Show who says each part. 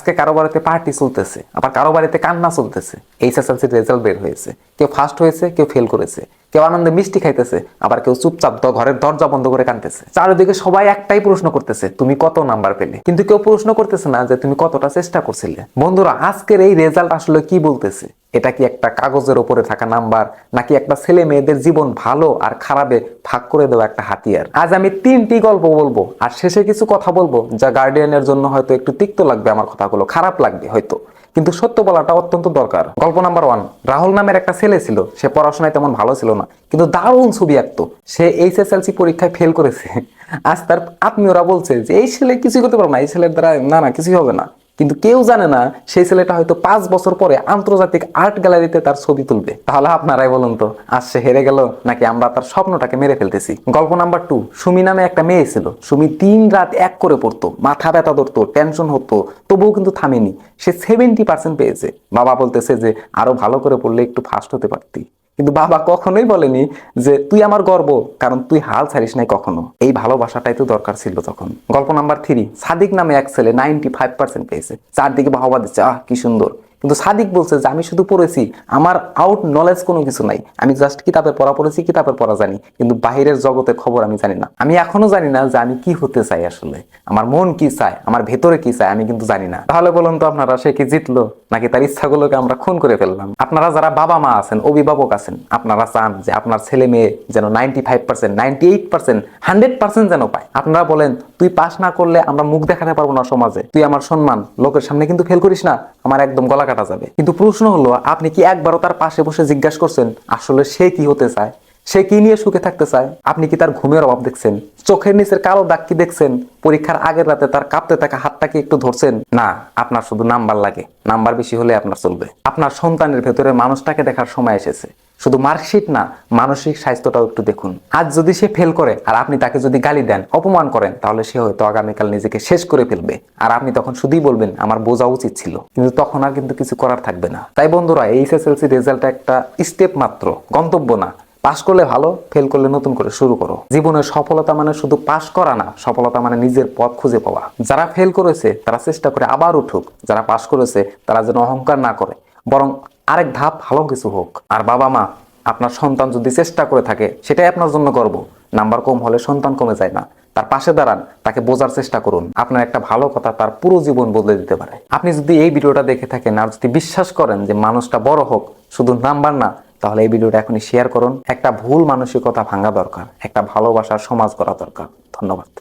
Speaker 1: আজকে কারও বাড়িতে পার্টি চলতেছে, আবার কারও বাড়িতে কান্না চলতেছে। এইচএসএলসির রেজাল্ট বের হয়েছে। কেউ ফার্স্ট হয়েছে, কেউ ফেল করেছে। কেউ আনন্দে মিষ্টি খাইতেছে, আবার কেউ চুপচাপ ঘরের দরজা বন্ধ করে কানতেছে চারিদিকে সবাই একটাই প্রশ্ন করতেছে, তুমি কত নাম্বার পেলে? কিন্তু কেউ প্রশ্ন করতেছে না যে, তুমি কতটা চেষ্টা করছিলে? বন্ধুরা, আজকের এই রেজাল্ট আসলে কি বলতেছে? এটা কি একটা কাগজের উপরে থাকা নাম্বার, নাকি একটা ছেলে মেয়েদের জীবন ভালো আর খারাপে ভাগ করে দেওয়া একটা হাতিয়ার? আজ আমি তিনটি গল্প বলব, আর শেষে কিছু কথা বলব, যা গার্ডিয়ানের জন্য হয়তো একটু তিক্ত লাগবে, আমার কথাগুলো খারাপ লাগবে হয়তো। কিন্তু সত্য বলাটা অত্যন্ত দরকার। গল্প নাম্বার ওয়ান, রাহুল নামের একটা ছেলে ছিল, সে পড়াশোনায় তেমন ভালো ছিল না, কিন্তু দারুণ ছবি আঁকতো। সে এইচএসএলসি পরীক্ষায় ফেল করেছে। আজ তার আত্মীয়রা বলছে যে, এই ছেলে কিছুই করতে পারবে না, এই ছেলের দ্বারা না না, কিছুই হবে না। কিন্তু কেউ জানে না সেই ছেলেটা হয়তো পাঁচ বছর পরে আন্তর্জাতিক আর্ট গ্যালারিতে তার ছবি তুলবে। তাহলে আপনারাই বলুন তো, আজ সে হেরে গেল নাকি আমরা তার স্বপ্নটাকে মেরে ফেলতেছি? গল্প নাম্বার টু সুমি নামে একটা মেয়ে ছিল। সুমি দিন রাত এক করে পড়তো, মাথা ব্যথা ধরতো টেনশন হতো, তবুও কিন্তু থামেনি। সে সেভেন্টি পার্সেন্ট পেয়েছে। বাবা বলতেছে যে, আরও ভালো করে পড়লে একটু ফার্স্ট হতে পারতি। কিন্তু বাবা কখনোই বলেনি যে তুই আমার গর্ব, কারণ তুই হাল ছাড়িস নাই কখনো। এই ভালোবাসাটাই তো দরকার ছিল তখন। গল্প নাম্বার থ্রি সাদিক নামে এক ছেলে নাইনটি ফাইভ পার্সেন্ট পেয়েছে। চারদিকে বাহবা দিচ্ছে, আহ, কি সুন্দর। কিন্তু সাদিক বলছে যে, আমি শুধু পড়েছি, আমার আউট নলেজ কোনো কিছু নাই। আমি জাস্ট কিতাবের পড়া পড়েছি কিতাবের পড়া জানি, কিন্তু বাহিরের জগতের খবর আমি জানি না। আমি এখনও জানি না যে আমি কি হতে চাই আসলে। আমার মন কি চায়? আমার ভেতরে কি চায়? আমি কিন্তু জানি না। তাহলে বলুন তো আপনারা, সে কি জিতলো? নাকি তার ইচ্ছাগুলোকে আমরা খুন করে ফেললাম? আপনারা যারা বাবা মা আছেন, অভিভাবক আছেন, আপনারা চান যে আপনার ছেলে মেয়ে যেন ninety five percent ninety eight percent hundred percent যেন পায়। আপনারা বলেন, তুই পাস না করলে আমরা মুখ দেখাতে পারব না সমাজে। তুই আমার সম্মান, লোকের সামনে কিন্তু ফেল করিস না। আমার একদম গলা কাটা যাবে। কিন্তু প্রশ্ন হলো, আপনি কি একবারও তার পাশে বসে জিজ্ঞাসা করছেন, আসলে সে কি হতে চায়? সে কি নিয়ে সুখে থাকতে চায়? আপনি কি তার ঘুমের অভাব দেখছেন? চোখের নিচের কালো দাগ কি দেখছেন? পরীক্ষার আগের রাতে তার কাঁপতে থাকা হাতটাকে একটু ধরছেন? না, আপনার শুধু নাম্বার লাগে। নাম্বার বেশি হলে আপনার চলবে। আপনার সন্তানের ভেতরে মানুষটাকে দেখার সময় এসেছে। শুধু মার্কশিট না, মানসিক স্বাস্থ্যটাও একটু দেখুন। আজ যদি সে ফেল করে, আর আপনি তাকে যদি গালি দেন, অপমান করেন, তাহলে সে হয়তো আগামীকাল নিজেকে শেষ করে ফেলবে। আর আপনি তখন শুধুই বলবেন, আমার বোঝা উচিত ছিল। কিন্তু তখন আর কিন্তু কিছু করার থাকবে না। তাই বন্ধুরা, এই এসএসএলসি রেজাল্ট একটা স্টেপ মাত্র, গন্তব্য না। পাশ করলে ভালো ফেল করলে নতুন করে শুরু করো। জীবনের সফলতা মানে শুধু পাশ করা না, সফলতা মানে নিজের পথ খুঁজে পাওয়া। যারা ফেল করেছে, তারা চেষ্টা করে আবার উঠুক। যারা পাশ করেছে, তারা যেন অহংকার না করে। বরং আরেক ধাপ ভালো কিছু হোক। আর বাবা মা আপনার সন্তান যদি চেষ্টা করে থাকে, সেটাই আপনার জন্য গর্ব। নাম্বার কম হলে সন্তান কমে যায় না। তার পাশে দাঁড়ান, তাকে বোঝার চেষ্টা করুন। আপনার একটা ভালো কথা তার পুরো জীবন বদলে দিতে পারে। আপনি যদি এই ভিডিওটা দেখে থাকেন আর যদি বিশ্বাস করেন যে মানুষটা বড় হোক, শুধু নাম্বার না, তাহলে এই ভিডিওটা এখনই শেয়ার করুন। একটা ভুল মানসিকতা ভাঙা দরকার। একটা ভালোবাসার সমাজ করা দরকার। ধন্যবাদ।